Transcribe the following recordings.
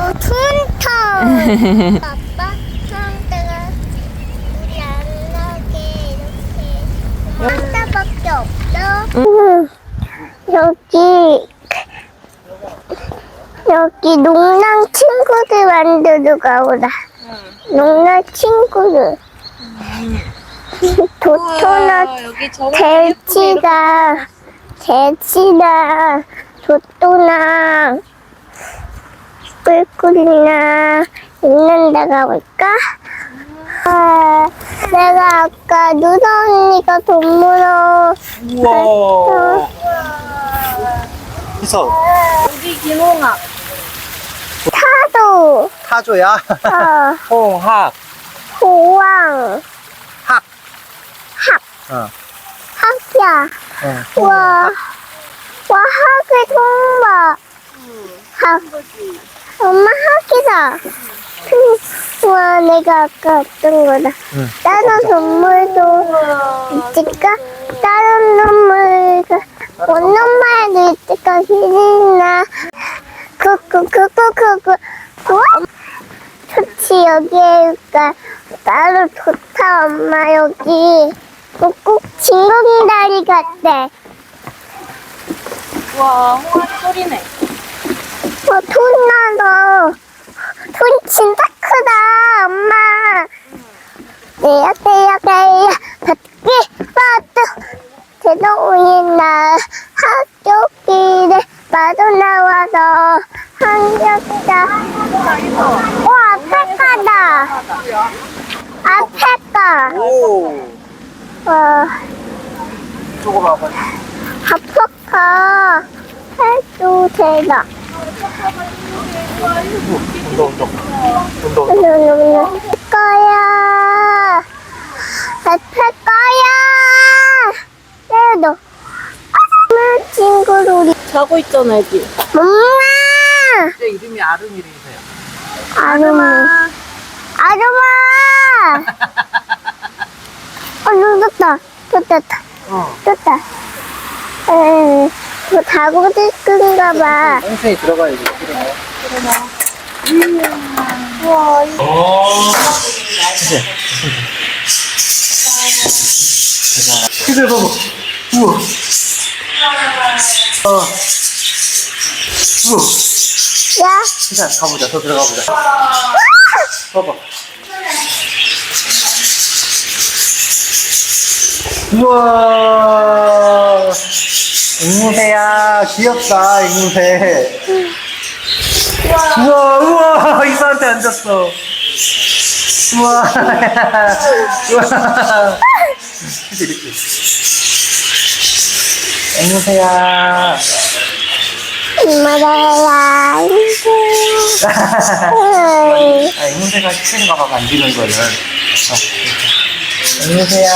어, 툰터. 아빠, 상대가 우리 안 나게 이렇게 하나밖에 없어. 여기 여기 농랑 친구들 만들어 가오라. 농랑 친구들. 도토나 우와, 여기 저거 돼지가 돼지나 도토나 꿀꿀이나 있는 데 가볼까? 아, 내가 아까 누나 언니가 동물원 우와. 희서 여기 김홍아. 타도 타조야. 어, 홍학. 호왕 학. 학 어. 학이야 어. 와, 와 학을 통봐 학 엄마 학이다 응. 와 내가 아까 어떤 거다 응. 다른 동물도 있을까? 다른 동물가 원룸마에도 있을까? 희진이나 그그그그그그 뭐? 좋지 여기에 있까 나도 좋다 엄마 여기 꼭 진공다리 같대 와, 홍아 소리네. 어, 돈 나도 돈 진짜 크다 엄마. 내야 내야 내야 밖에 봐도 대동이나? 학교 길에 빠져나와서 한겹다. 어 앞에 가다. 앞에 가 오. 어, 저거 봐봐. 앞에 가 해도 되나 운동 운동. 운동 운동. 거야. 배탈 거야. 그래도 아줌마 친구들 우리 자고 있잖아, 여기. 엄마. 제 이름이 아름이래서요. 아줌마. 아줌마. 어, 눈 떴다. 떴다. 떴다. 어. 떴다. 에, 뭐 다고지 끈가 봐. 엉덩이 들어가야지. 우와, 희들 봐봐. 우와. 어. 우와. 야. 희자 가보자. 더 들어가 보자. 봐봐. 우와. 앵무새야. 귀엽다, 앵무새. 우와, 우와. 이사한테 앉았어. 우와. 우와. 이렇게. 앵무새야. 엄마가 아, 앵무새가 봐, 만지는 거를. 어. 앵무새야,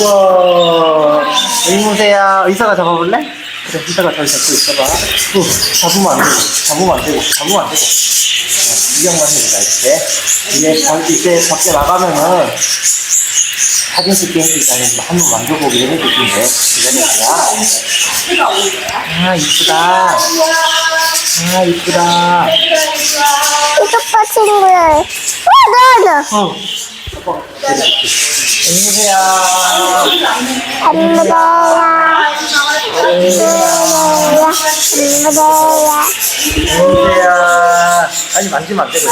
우와. 앵무새야, 의사가 잡아볼래? 그래, 의사가 잘 잡고 있어봐. 후, 잡으면 안 되고, 잡으면 안 되고, 잡으면 안 되고. 어, 구경만 해보자, 이렇게. 이제, 방- 이제 밖에 나가면은 사진 찍게 해주니까 한번 만져보게 해줄 텐데. 기다려보자. 아, 이쁘다. 아, 이쁘다. 이쪽 봐 친구야. 어. 앵무새야. 안 먹어야. 안 먹어야. 안 먹어야. 앵무새야. 아니, 만지면 안 되고.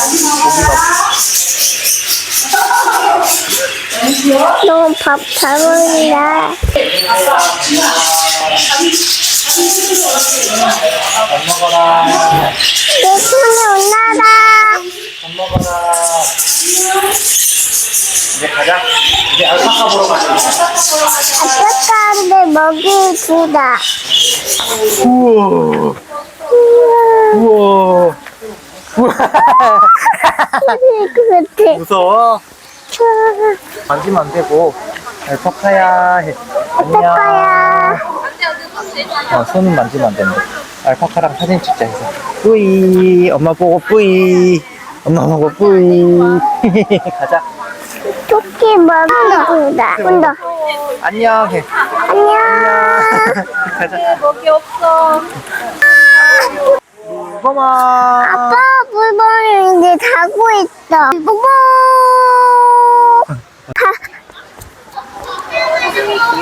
고기가. 너무 밥잘 먹는다. 밥 먹어라. 먹이 주다. 우와. 우와. 우와. 그. 무서워? 만지면 안 되고. 알파카야. 해. 안녕. 어, 손은 만지면 안 된대. 알파카랑 사진 찍자 해서. 뿌이. 엄마 보고 뿌이. 엄마 보고 뿌이. 가자. 토끼 먹이 주다. 온다. 안녕 해. 안녕. 가자. 먹이 없어. 고마워. 아빠 물건이 자고 있어.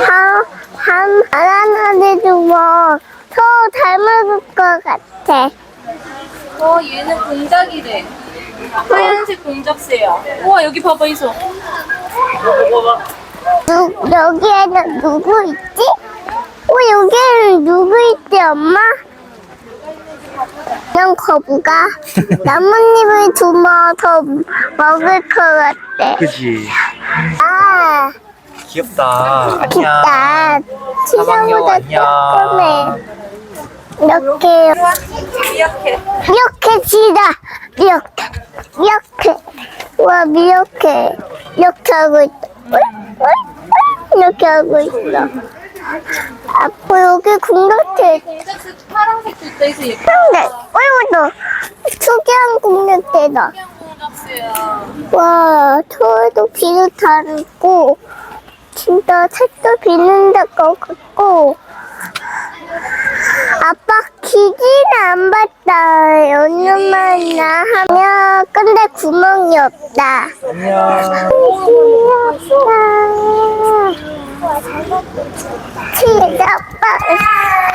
한, 한, 하나하나도 뭐, 더 닮을 것 같아. 어, 얘는 공작이래. 하얀색 공작새야. 우와, 여기 봐봐, 이소. 누, 여기에는 누구 있지? 어, 여기에는 누구 있지, 엄마? 난 거북아. 나뭇잎을 두면 더 먹을 것 같아. 그지. 아, 귀엽다. 안녕. 기다. 치사보다 안녕. 조금해. 이렇게, 미약해. 이렇게 치다. 이렇게, 이렇게. 와, 이렇게. 이렇게 하고 있다. 어? 어? 이렇게 하고 있어. 아빠, 여기 공작새 파란색도 있다, 이소 예뻐. 근데 어이구 특이한 공작새야. 와 저도 비슷하고 진짜 색도 비는 데것 같고 아빠 기지는 안 봤다 연유만 나 하면 근데 구멍이 없다 안녕. 진짜 아빠 우와.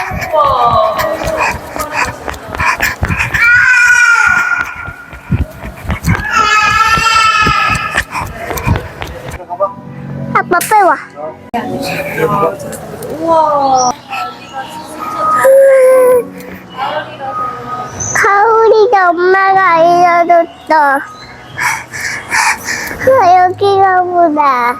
아, 여기가 보다.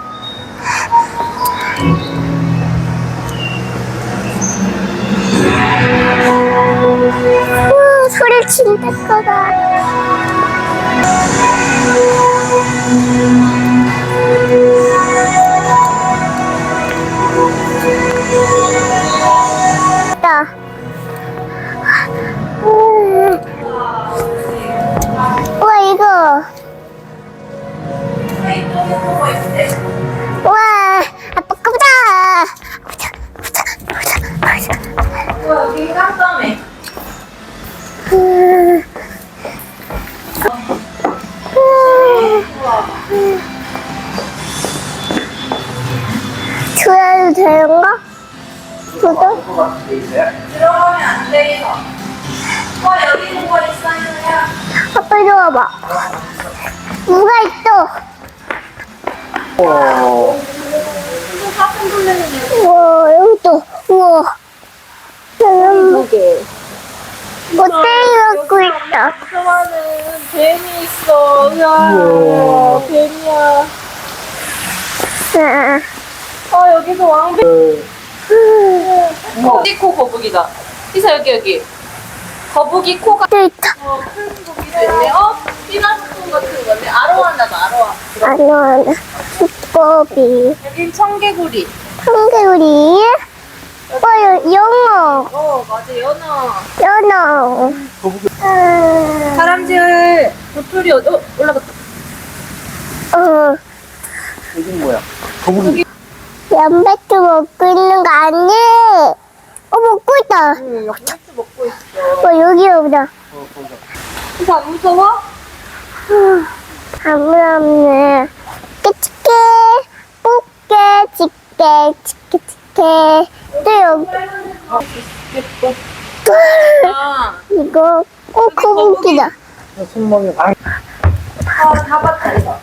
우, 소리 진짜 크다. 다. 우와 아빠 거보다 보자 보자 보자 보자 우와, 여기 깜깜해. 음. 음. 줘야도 되는가? 저도? 들어가면 안 돼, 이소. 와, 여기 뭐가 있어요, 야. 아빠 이리 와봐 누가 있어? 돌리는 우와 여기도 우와 무게. 못대기 갖고 있다 조그마한 뱀이 있어. 우와, 우와. 뱀이야. 아, 아, 여기서 왕뱀. 거북이 코 거북이다. 이사 여기 여기. 거북이 코가 또 있다 어, 큰 거북이도 있네. 어, 피나스톤 같은 거네. 아로하나 봐, 아로하. 아니야 두꺼비 여긴 청개구리. 한개우리 어 여- 영어 어, 맞아, 연어. 연어. 아, 다람쥐 도토리 어, 어, 올라갔다. 어 여긴 뭐야? 거북이. 연배도 먹고 있는 거 아니? 어 먹고 있다 응, 맥주 먹고 있어. 어 여기 여기다 어, 거기다. 안 무서워? 아무 없네 깨치게 뽑게 집게 치게 치게 또 여기 예뻐. 아, 이거 꼭 거북이다 어, 손목이. 아, 아, 다 봤다, 이거.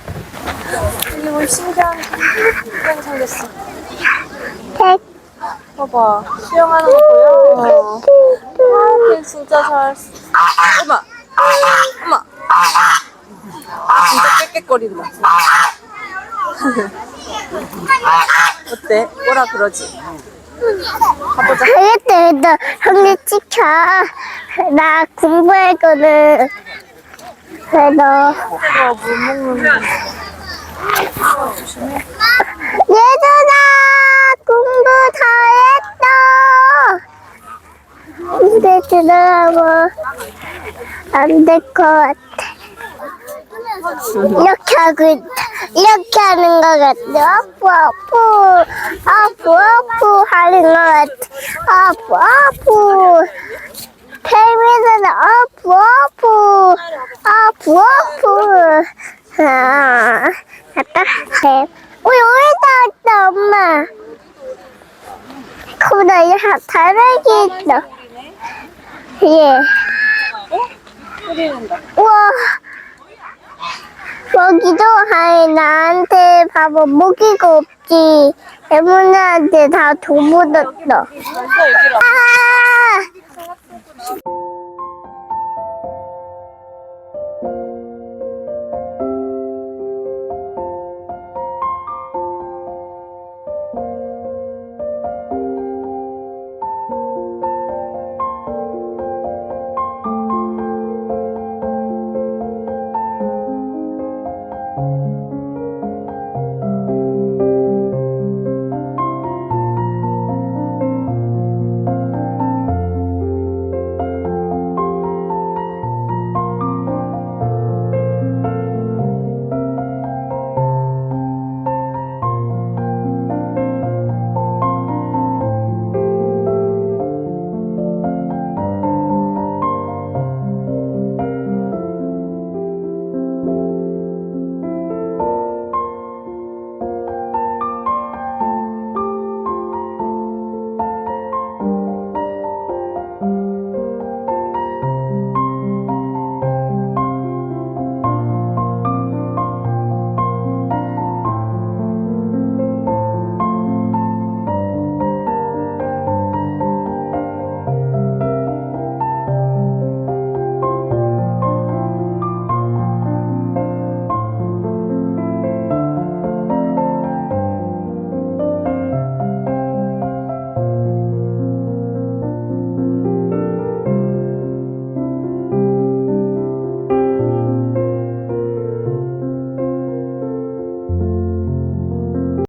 여기 뭐 신기한 게 생겼어. 백 봐봐. 수영하는 거 보여? 어. 아, 걔 진짜 잘. 엄마. 엄마. 진짜 깨깨거린다. 어때? 뭐라 그러지? 가보자. 알겠다 알겠다 형님 지켜 나 공부했거든 그래도 내가 물 먹는 얘들아 공부 다 했어 근데 들어가면 안될 것 같아 이렇게 하고 있다 이렇게 하는 것 같아. 아프 아프. 아프 아프. 하는 것 같아. 아프 아프. 뱀이는 아프 아프. 아프 아프. 아뱀 어, 여기다 왔다 엄마? 거기다 이 다락이 있다. 예. 낸다. 우와 여기도 아이 나한테 봐봐. 먹이가 없지. 에모나한테 다 도묻었어. 아